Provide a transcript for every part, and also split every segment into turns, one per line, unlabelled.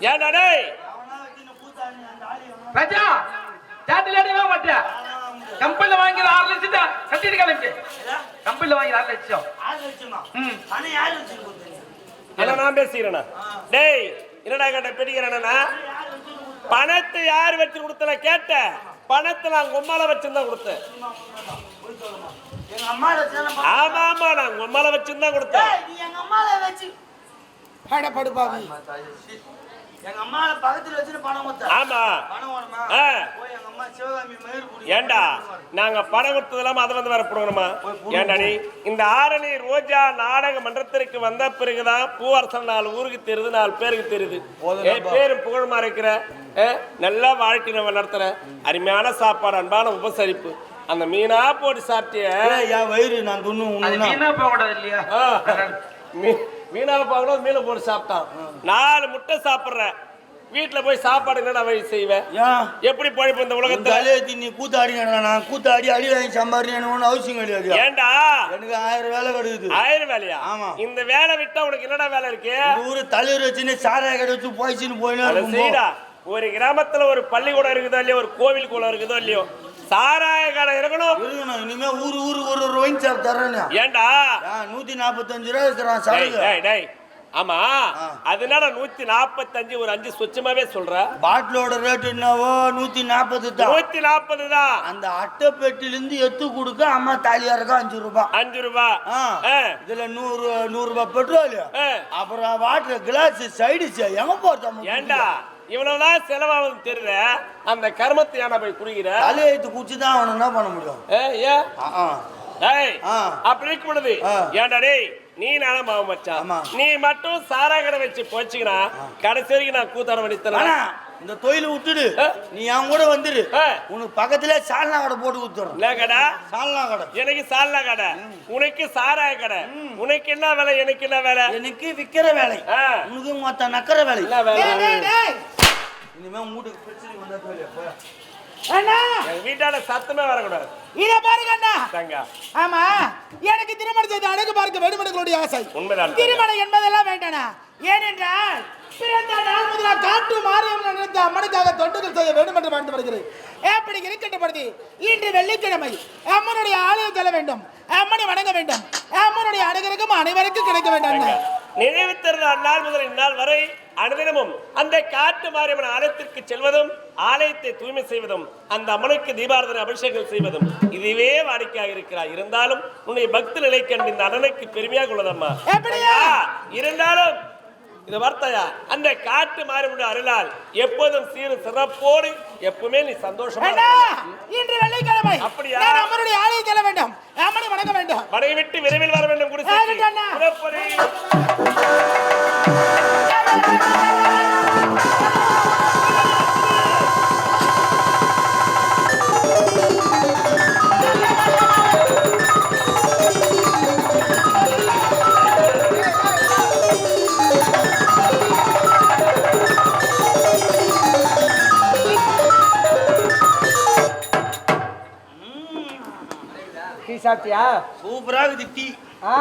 ஏன்டா டேய்?
ராஜா சாட்டில் மாட்டேன் கம்பெனில வாங்கி ஆறு லட்சத்தை கட்டிட்டு கிளம்பி. கம்பெனில வாங்கி ஆறு லட்சம். ம்.
நான் பேசிக்கிறேனா? டேய் என்னடா கேட்ட பெடிக்கிறேன்னா பணத்தை யார் வச்சு கொடுத்தல கேட்ட பணத்தை நான் உம்மால வச்சிருந்தா கொடுத்தேன். ஆமா ஆமா நான் உம்மால வச்சிருந்தா கொடுத்தேன்.
எங்க அம்மால பக்கத்துல வச்சுட்டு பணம் கொடுத்த?
ஆமா.
பணம் வேணுமா
ஆ.
போய் எங்க அம்மா சிவகாமி மயிர் பிடிக்கும்.
ஏண்டா? நாங்க பணம் கொடுத்தது இல்லாம அதை வந்து வேற போடுவோமா ஏண்டா நீ? இந்த ஆரணி ரோஜா நாடக மன்றத்திற்கு வந்த பிறகுதான் பூவரசன் நாலு ஊருக்கு தெரியுது நாலு பேருக்கு தெரியுது. பேரும் புகழுமா இருக்கிற? நல்ல வாழ்க்கை நம்ம நடத்துற அருமையான சாப்பாடு அன்பான உபசரிப்பு. அந்த மீனா போட்டு சாப்பிட்டிய?
என் வயிறு நான் துண்ணு
போக கூடாது இல்லையா?
மீனாவை பார்க்கணும் மீனை போட்டு சாப்பிட்டான். நாலு முட்டை சாப்பிடுற வீட்டுல போய் சாப்பாடு என்னடா வழி செய்வேன் எப்படி பழைப்பு இந்த உலகத்துல?
தலையெழுத்தி நீ கூத்தாடி நான் கூத்தாடி அடி வாங்கி சம்பாதிக்கணும் ஒன்றும் அவசியம் கிடையாது
ஏண்டா?
எனக்கு ஆயிரம் வேலை கிடைக்குது.
ஆயிரம் வேலையா?
ஆமா.
இந்த வேலை விட்டா உனக்கு என்னடா வேலை இருக்கு?
ஊரு தலைவர் வச்சுன்னு சாராய கடை வச்சு போயின்னு
செய்டா. ஒரு கிராமத்துல ஒரு பள்ளிக்கூடம் இருக்குதோ இல்லையோ ஒரு கோவில் குளம் இருக்குதோ இல்லையோ சாராய கடை இருக்கணும்.
இருக்கணும். இனிமே ஊரு ஊரு ஒரு ஒரு ஒயின் சாப் தர்றேன்
ஏண்டா?
நூத்தி நாற்பத்தஞ்சு ரூபா இருக்கிறான்
டேய். ஆமா. அதனால நூத்தி நாப்பத்தஞ்சு ஒரு அஞ்சு சொச்சமாவே சொல்ற?
பாட்டிலோட ரேட் என்னவோ? நூத்தி நாற்பது தான்
நூத்தி நாற்பது தான்
அந்த அட்டை பெட்டில இருந்து எத்து கொடுக்க அம்மா தாலியா இருக்கா அஞ்சு ரூபாய்
அஞ்சு ரூபாய்.
இதுல நூறு நூறு ரூபாய் பெட்ரோல். அப்புறம் வாட்டர் கிளாஸ் சைடு எங்க போறது
ஏண்டா? இவ்வளவுதான் செலவாகுது தெரியல அந்த கர்மத்தை ஏன்னா போய் குடிக்கிற
தலையெழுத்து குச்சி தான் அவன் என்ன பண்ண முடியும்
ஏ,
ஆ.
ஏய். அப்படி இருக்க
ஆ.
ஏன்டா டேய் நீ நானும் மாவு மச்சான். நீ மட்டும் சாரா கடை வச்சு போச்சுக்கினா கடைசி வரைக்கும் நான் கூத்தாட வடித்தேன்
இந்த தொழில விட்டுடு. நீ என் கூட வந்துரு
ஆ.
உனக்கு பக்கத்துல சால்னா கடை போட்டு கொடுத்துறேன்
என்ன கடை?
சால்னா கடை.
எனக்கு சால்னா கடை. உனக்கு சாராய கடை. உனக்கு என்ன வேலை? எனக்கு என்ன வேலை?
எனக்கு விக்கிற வேலை. உனக்கு மொத்த நக்கிற வேலை.
என்ன வேலை?
டேய், டேய், டேய்.
இனிமே மூட்டுக்கு பிரச்சனை வந்தா
வீட்டால சத்தமே வரக்கூடாது.
இத பாருங்க அண்ணா.
தங்கா.
ஆமா. எனக்கு திருமணம் செய்து அழகு பார்க்க வேண்டும் எங்களுடைய ஆசை.
உண்மைதான்.
திருமணம் என்பதெல்லாம் வேண்டானா ஏனென்றால் பிறந்த நாள் முதலாக காட்டு மாறியம் நினைத்த அம்மனுக்காக தொண்டுகள் செய்ய வேண்டும் என்று வாழ்ந்து வருகிறேன். எப்படி இருக்கட்டும் பொழுது இன்று வெள்ளிக்கிழமை அம்மனுடைய ஆலயம் செல்ல வேண்டும். அம்மனை வணங்க வேண்டும். அம்மனுடைய அனுகிரகம் அனைவருக்கும் கிடைக்க வேண்டும்.
நினைவு திறந்த அந்நாள் முதல் இந்நாள் வரை அனுதினமும் அந்த காட்டு மாரியம்மன் ஆலயத்திற்கு செல்வதும் ஆலயத்தை தூய்மை செய்வதும் அந்த அம்மனுக்கு தீபாரதனை அபிஷேகம் செய்வதும் இதுவே வாடிக்கையாக இருக்கிறார் இருந்தாலும் உன்னுடைய பக்தி நிலை கண்டு இந்த அண்ணனுக்கு பெருமையாக உள்ளதம்மா. இருந்தாலும் இது வார்த்தையா? அந்த காட்டு மாரியம்மனுடைய அருளால் எப்போதும் சீரு சிறப்போடு எப்பவுமே நீ சந்தோஷமா.
இன்று வெள்ளிக்கிழமை
அப்படியா?
அம்மனுடைய ஆலயம் செல்ல வேண்டும். அம்மனை வணங்க வேண்டும்.
மனைவி விட்டு விரைவில் வர வேண்டும்
ஆகட்டும்
சாப்பிட்டியா?
சூப்பரா இருக்குது டீ.
ஆ?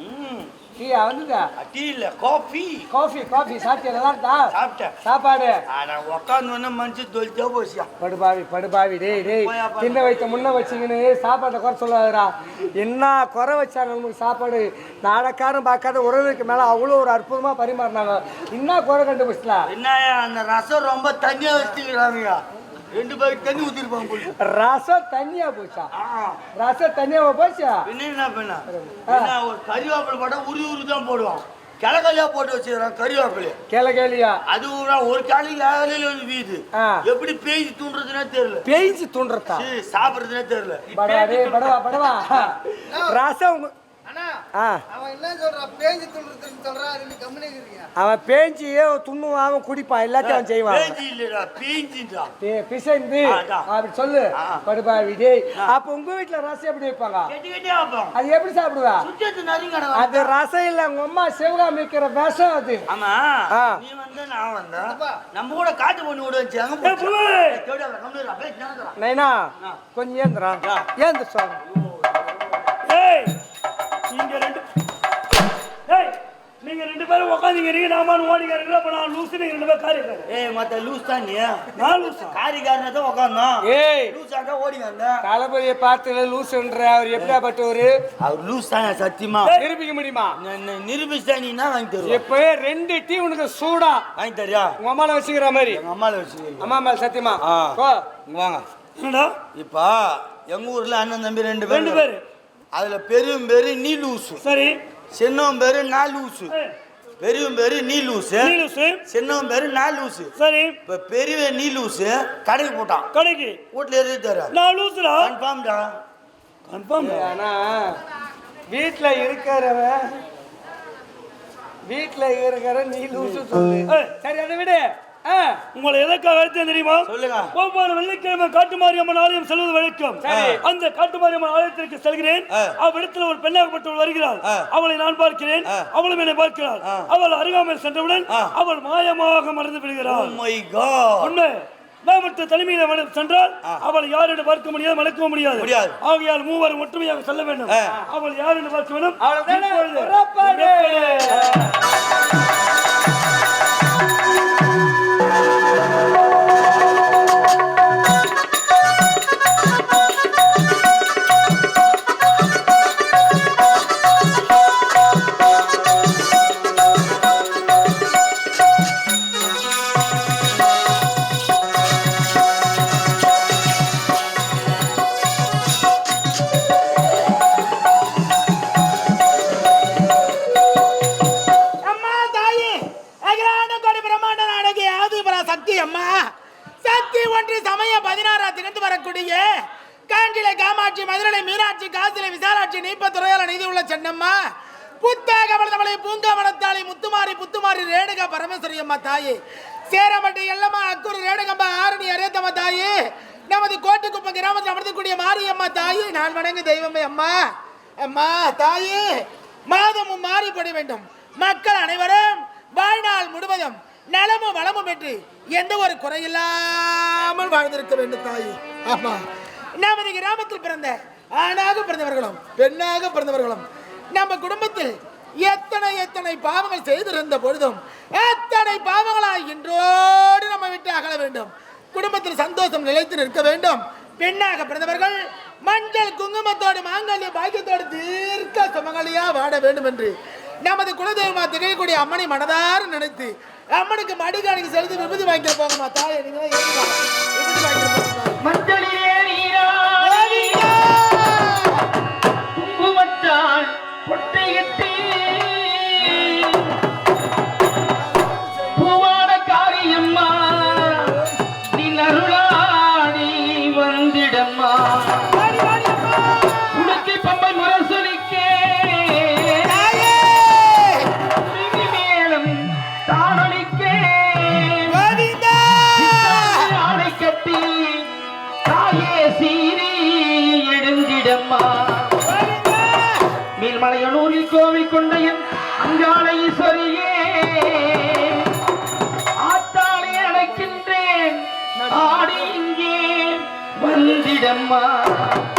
ம்.
டீயா வந்துதா?
டீ இல்ல காஃபி.
Coffee coffee. சாப்பிட்டியா? நல்லா இருக்கா?
சாப்பிட்டேன்.
சாப்பாடு?
ஆனா உக்காந்து மனுஷன் தொழிச்சா போச்சியா
படுபாவி படுபாவி டேய் டேய். தின்ன வைத்த முன்ன வச்சுக்கின்னு சாப்பாட்டை குறை சொல்லாதடா. என்ன குறை வச்சாங்க நமக்கு சாப்பாடு? நாடக்காரன் பார்க்காத உறவுக்கு மேலே அவ்வளோ ஒரு அற்புதமாக பரிமாறினாங்க. என்ன குறை கண்டுபிடிச்சலாம்
என்னய்யா அந்த ரசம் ரொம்ப தண்ணியா வச்சுக்கிறாங்க ரெண்டு பேருக்கு தண்ணி ஊத்திருப்பாங்க போல.
ரசம் தண்ணியா போச்சா? ரசம் தண்ணியாவா போச்சா?
என்ன பண்ண? ஒரு கறிவேப்பிலை போட்டா உரி உரி தான் போடுவான். கிளக்கல்லையா போட்டு வச்சுக்கிறான் கறிவேப்பிலை.
கேள கேளியா
அது ஒரு காலையில் ஏழையில வந்து வீது. எப்படி பேய் தூண்டுறதுனே தெரியல.
பேய்ச்சி தூண்டுறதா?
சாப்பிடுறதுனே தெரியல.
படவா படவா படவா. ரசம்
அவன் என்ன சொல்றான் பேஞ்சு துண்டுறதுன்னு சொல்றான் ரெண்டு கம்பெனி இருக்கீங்க
அவன் பேஞ்சி துண்ணுவான் அவன் குடிப்பான் எல்லாத்தையும் செய்வான். பிசைந்து. அப்படி சொல்லு.
ஆ.
படுபாவி டேய் அப்ப உங்க வீட்டுல ரசம் எப்படி வைப்பாங்க? அது எப்படி சாப்பிடுவா? அது ரசம் இல்ல உங்க அம்மா சிவகாமி வைக்கிற விஷம் அது.
ஆமா.
ஆ.
நீ வந்த நான் வந்தேன் நம்ம கூட காட்டு பண்ணி விட வச்சு அங்க போச்சு.
புவி.
ஏய், தேவடா,
நீங்க ரெண்டு பேரும்
உட்காந்துக்கிறீங்க நாமான்னு ஓடிக்கிறீங்களா அப்ப நான் லூசு நீங்க ரெண்டு பேரும் காரியம்
ஏய் மத்த லூஸ் தான் நீ.
நான் லூசா
காரிக்காரனை தான் உட்காந்தோம்
ஏய்.
லூஸ் ஆட்டா ஓடி வந்தேன்.
தளபதியை பார்த்து லூசுன்ற அவர் எப்படியாப்பட்டவரு?
அவர் லூஸ் தான் சத்தியமா.
நிரூபிக்க முடியுமா?
நிரூபிச்சா நீ என்ன வாங்கி தருவ?
இப்பவே ரெண்டு டீ உனக்கு சூடா.
வாங்கி தரியா?
உங்க அம்மால வச்சுக்கிற மாதிரி.
எங்க அம்மால வச்சு
அம்மா மேல சத்தியமா.
ஆ.
போ.
இங்க வாங்க.
என்னடா?
இப்ப எங்க ஊர்ல அண்ணன் தம்பி ரெண்டு பேர்
ரெண்டு பேரு
அதுல பெரும் பேரு நீ லூசு
சரி.
சின்னவன் பேரு நான் லூசு பெரியவன் பேரு நீ லூசு சின்னவன் பேரு நான் லூசு
சரி.
இப்ப பெரியவன் நீ லூசு கடைக்கு போட்டான்.
கடைக்கு.
வீட்டுல தர
நான் லூசுடா
கன்ஃபார்ம்டா.
கன்ஃபார்ம்.
ஆனா வீட்டுல இருக்கிறவன் வீட்டுல இருக்கிற நீ லூசு சொல்லு. சரி அதை விடு.
உங்களை எதற்காக அழைத்தேன் தெரியுமா?
சொல்லுங்க.
ஒவ்வொரு வெள்ளிக்கிழமை காட்டுமாரியம்மன் ஆலயம் செல்வது வழக்கம். அந்த காட்டுமாரியம்மன் ஆலயத்திற்கு செல்கிறேன். அவ்விடத்தில் ஒரு பெண்ணாகப்பட்டவள் வருகிறாள். அவளை நான் பார்க்கிறேன். அவளும் என்னை பார்க்கிறாள். அவள் அருகாமையில் சென்றவுடன். அவள் மாயமாக மறந்து
Oh
விடுகிறாள்
my god.
உண்மை தனிமையில மன- சென்றால் அவள் யார் என்று பார்க்க முடியாது மணக்கவும் முடியாது. ஆகையால் மூவரும் ஒற்றுமையாக செல்ல வேண்டும். அவள் யார் என்று பார்க்க வேண்டும்.
கிராமத்தில் அமர்ந்தக்கூடிய மாரியம்மா தாயே நான் வணங்கு தெய்வமே அம்மா. அம்மா தாயே மாதமும் மாறிப்பட வேண்டும். மக்கள் அனைவரும் வாழ்நாள் முழுவதும் நலமும் வளமும் பெற்று எந்த ஒரு குறையில்லாமல் வாழ்ந்திருக்க வேண்டும் தாயி. ஆமா. நமது கிராமத்தில் பிறந்த ஆணாக பிறந்தவர்களும் பெண்ணாக பிறந்தவர்களும் நம்ம குடும்பத்தில் எத்தனை எத்தனை பாவங்கள் செய்திருந்த பொழுதும் எத்தனை பாவங்களாய் இன்றோடு நம்ம விட்டு அகல வேண்டும். குடும்பத்தில் சந்தோஷம் நிலைத்து நிற்க வேண்டும். பெண்ணாக பிறந்தவர்கள் மஞ்சள் குங்குமத்தோடு மாங்கல்ய பாக்கியத்தோடு தீர்க்க சுமங்கலியா வாட வேண்டும் என்று நமது குலதெய்வமா திகழக்கூடிய அம்மனை மனதார நினைத்து அம்மனுக்கு மடிகாணிக்கு செலுத்தி விபதி வாங்கிட்டு போங்கம்மா தாயை.
மஞ்சளிலே
கோவிந்தா!
குங்குமத்தால் பொட்டையிட்டு
啊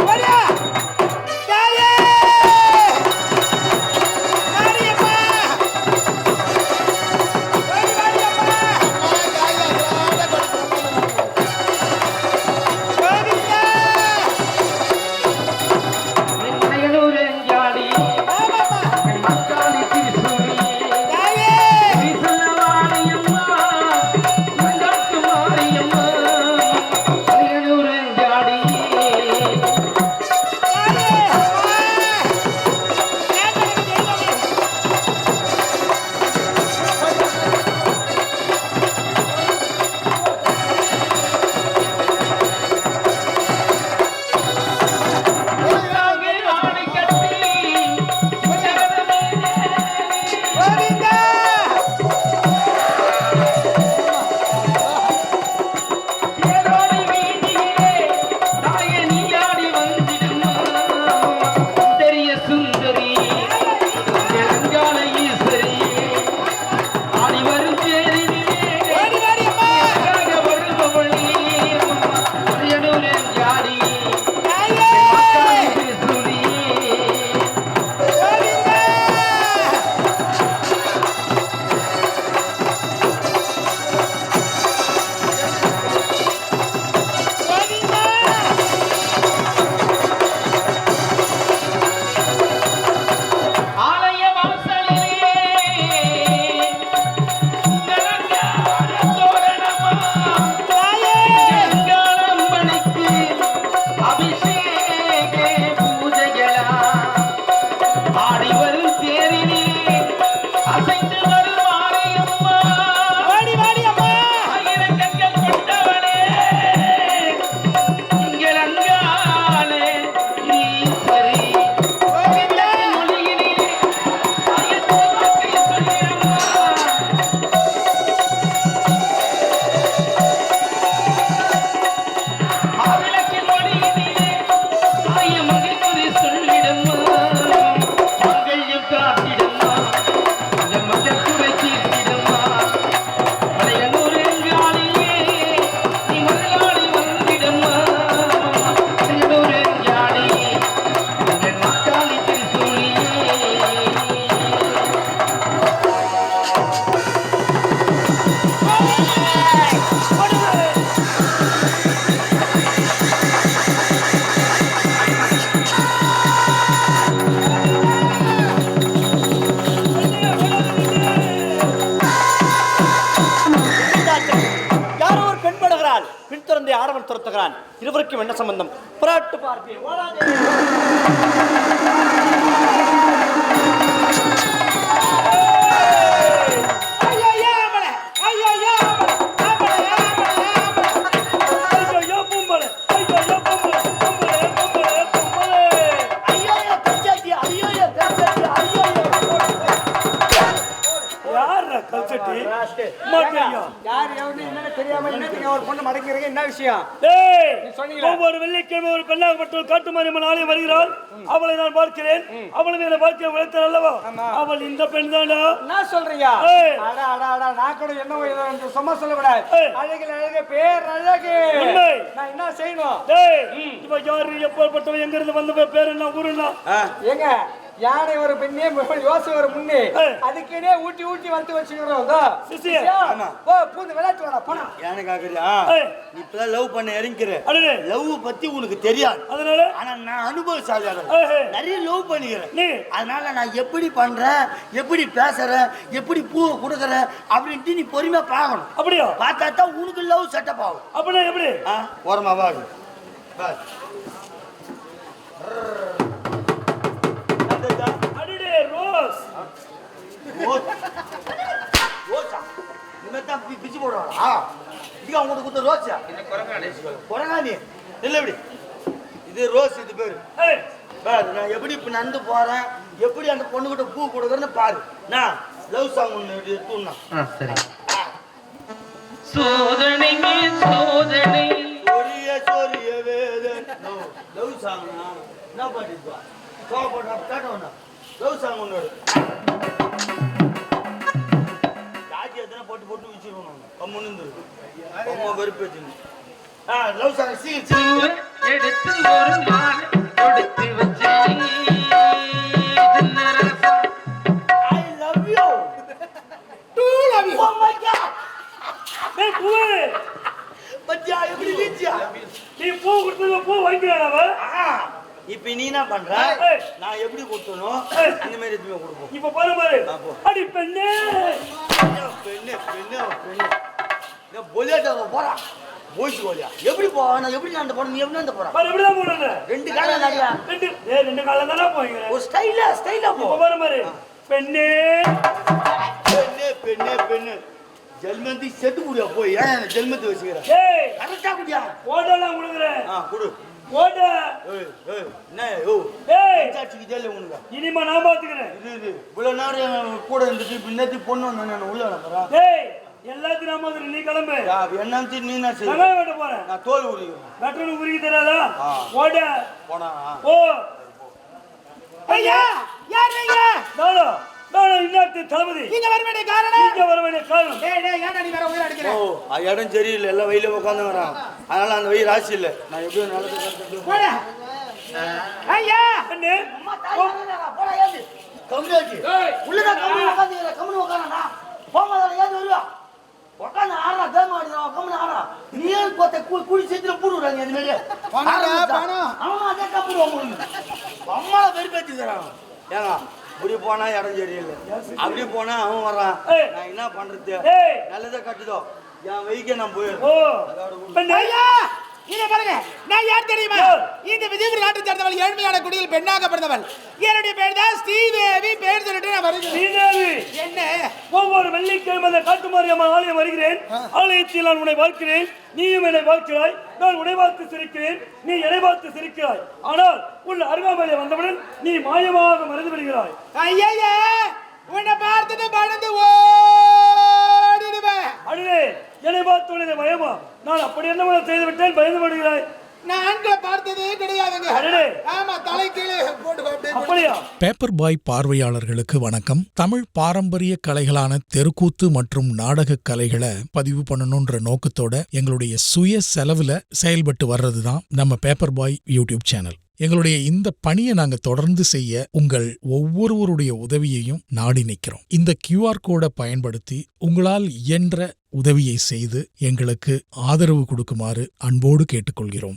கல்ச்சட்டி மாட்டியா
யார் எவனு என்னன்னு தெரியாம ஒரு பொண்ணு மடக்கிறீங்க என்ன விஷயம்.
ஒவ்வொரு வெள்ளிக்கிழமை ஒரு பெண்ணாகப்பட்டவள் காட்டுமாரியம்மன் ஆலயம் வருகிறாள். அவளை நான் பார்க்கிறேன். அவளும் என்னை பார்க்க உழைத்தாள் அல்லவா? அவள் இந்த பெண் தானா
அட அட நான் கூட என்ன சும்மா சொல்லக்கூடாது. அழகில் அழகு பேர் அழகு. நான் என்ன செய்யணும்?
இவ யாரு? எப்பேற்பட்டவன் எங்க இருந்து வந்த பேர் என்ன ஊரு என்ன?
ஏங்க யானை ஒரு பெண்ணே யோசனை ஒரு முன்னே.
ஏய்.
அதுக்கிட்டே ஊட்டி ஊட்டி வளர்த்து வச்சுக்கிறோம். ஓ பூந்து விளையாட்டு வாடா போனா
எனக்கு ஆகுறியா
ஏய்.
நீ இப்பதான் லவ் பண்ண இறங்கிக்கிற. லவ் பத்தி உனக்கு தெரியாது.
அதனால?
ஆனா நான் அனுபவசாலியாக
ஏய்.
நிறைய லவ் பண்ணிக்கிறேன்.
நீ.
அதனால நான் எப்படி பண்றேன் எப்படி பேசுறேன் எப்படி பூவை கொடுக்குறேன் அப்படின்ட்டு நீ பொறுமையா பார்க்கணும்.
அப்படியா?
பார்த்தா தான் உனக்கு லவ் செட்டப் ஆகும்.
அப்படின்னா எப்படி?
ஆ ஓரமா வாங்க வா.
அடடே ரோஸ்
ரோஸ். ரோஸா? இனிமேல் தான் பி- பிச்சு போடுவாங்களா? இதுக்கு அவங்க கொடுத்த ரோஸா? குரங்கா நீ? நில்லு இப்படி. இது ரோஸ் இது பேரு. நான் எப்படி இப்ப நடந்து போறேன்? எப்படி அந்த பொண்ணுகிட்ட பூ கொடுக்குறேன்னு பாரு. நான் லவ் சாங் ஒன்று எடுத்துனா
சோதனை மேல் சோதனை.
சொரிய சொரிய வேதன். லவ் சாங் என்ன பாட்டு கோவப்பட்டா கேட்டவனா லவ் சாங் ஒன்று ஜாதி எத்தனை போட்டு போட்டு வச்சிருவோம் கம்முன்னு அம்மா வெறுப்பு ஆ லவ் சாங் சீக்கிரம் சீக்கிரம்
எடுத்து ஒரு மாலை கொடுத்து
நீ பூ கொடுத்தது பூ வாங்கிக்கிறான் அவ
இப்ப நீ என்ன பண்ற. நான் எப்படி கொடுத்தனும்
ஏய்.
அந்த மாதிரி எதுவுமே கொடுப்போம்.
இப்ப பாரு பாரு.
போ.
அடி பெண்ணே.
பெண்ணு பெண்ணு பெண்ணு. பொலியாட்ட போறா போயிச்சு கோலியா எப்படி போவா நான் எப்படி நான் அந்த போறேன் நீ எப்படி அந்த போறா
பாரு எப்படிதான் போடுற
ரெண்டு காலம் நடியா
ரெண்டு ஏய் ரெண்டு காலம் தானே போய்ங்க
ஒரு ஸ்டைலா ஸ்டைலா போ.
பாரு பாரு. பெண்ணே.
பெண்ணு பெண்ணு பெண்ணு. ஜெல்மந்தி செத்து குடியா போய்? ஏன் ஜெல்மந்தி வச்சுக்கிற?
ஏய்.
கரெக்டா குடியா?
ஓடலாம் கொடுக்குறேன்.
ஆ குடு.
ஓட
என்ன யோ
ஏய்.
சாட்சிக்கு ஜெயில உனக்கு?
இனிமே நான் பாத்துக்கிறேன்.
இது இது இவ்வளவு நேரம் கூட இருந்துட்டு இப்ப நேத்து பொண்ணு நான் உள்ள அனுப்புறேன்
ஏய் எல்லாத்தையும் நான் நீ கிளம்பு.
என்ன நினைச்சு நீ என்ன செய்ய
வெங்காயம் வெட்ட போறேன்.
நான் தோல் உரிக்கிறேன்.
வெட்டணும் உருகி தராதா
ஆ.
ஓட
போனா
ஓ
ஐயா யார் நீங்க?
நானா நானா இன்னாத்து தளபதி.
நீங்க வர வேண்டிய காரணம்?
இங்க வர வேண்டிய காரணம்.
டேய் டேய் ஏன்டா நீ வேற உயிரை அடிக்கிற?
ஓ இடம் சரியில்லை எல்லாம் வெயில உட்காந்துங்கிறான் அதனால அந்த வெயில் ராசி இல்லை. நான் எப்படியும் ஏங்க இப்படி போனா இடம் சரியில்லை. அப்படி போனா அவன் வர்றான். நான் என்ன பண்றது? நல்லதா கட்டுதோ. என் நான் போயிடுறேன்.
ஓ.
இதை பாருங்க. நான் யார் தெரியுமா? இந்த விஜயபுரி நாட்டை சேர்ந்தவள் ஏழ்மையான குடியில் பெண்ணாக பிறந்தவள். என்னுடைய பேர் தான் ஸ்ரீதேவி. பேர் சொல்லிட்டு நான் வருகிறேன்.
ஸ்ரீதேவி.
என்ன?
ஒவ்வொரு வெள்ளிக்கிழமை அந்த காட்டுமாரியம்மன் ஆலயம் வருகிறேன். ஆலயத்தில் நான் உன்னை பார்க்கிறேன் நீயும் என்னை பார்க்கிறாய் நான் பார்த்து சிரிக்கிறேன். நீ என்னை பார்த்து சிரிக்கிறாய். ஆனால் உன் அருகாமையிலே வந்தவுடன் நீ மாயமாக மறைந்து விடுகிறாய்.
ஐயா உன்னை பார்த்துட்டு பணந்து ஓடிடுவேன்
அடே என்னை பார்த்து உனது பயமா நான் அப்படி என்ன செய்து விட்டேன் பயந்து அப்படியா?
பேப்பர் பாய் பார்வையாளர்களுக்கு வணக்கம். தமிழ் பாரம்பரிய கலைகளான தெருக்கூத்து மற்றும் நாடக கலைகளை பதிவு பண்ணணுன்ற நோக்கத்தோட எங்களுடைய சுய செலவுல செயல்பட்டு வர்றதுதான் நம்ம பேப்பர் பாய் யூடியூப் சேனல் எங்களுடைய இந்த பணியை நாங்க தொடர்ந்து செய்ய உங்கள் ஒவ்வொருவருடைய உதவியையும் நாடி நிற்கிறோம் இந்த கியூஆர் கோடை பயன்படுத்தி உங்களால் இயன்ற உதவியை செய்து எங்களுக்கு ஆதரவு கொடுக்குமாறு அன்போடு கேட்டுக்கொள்கிறோம்.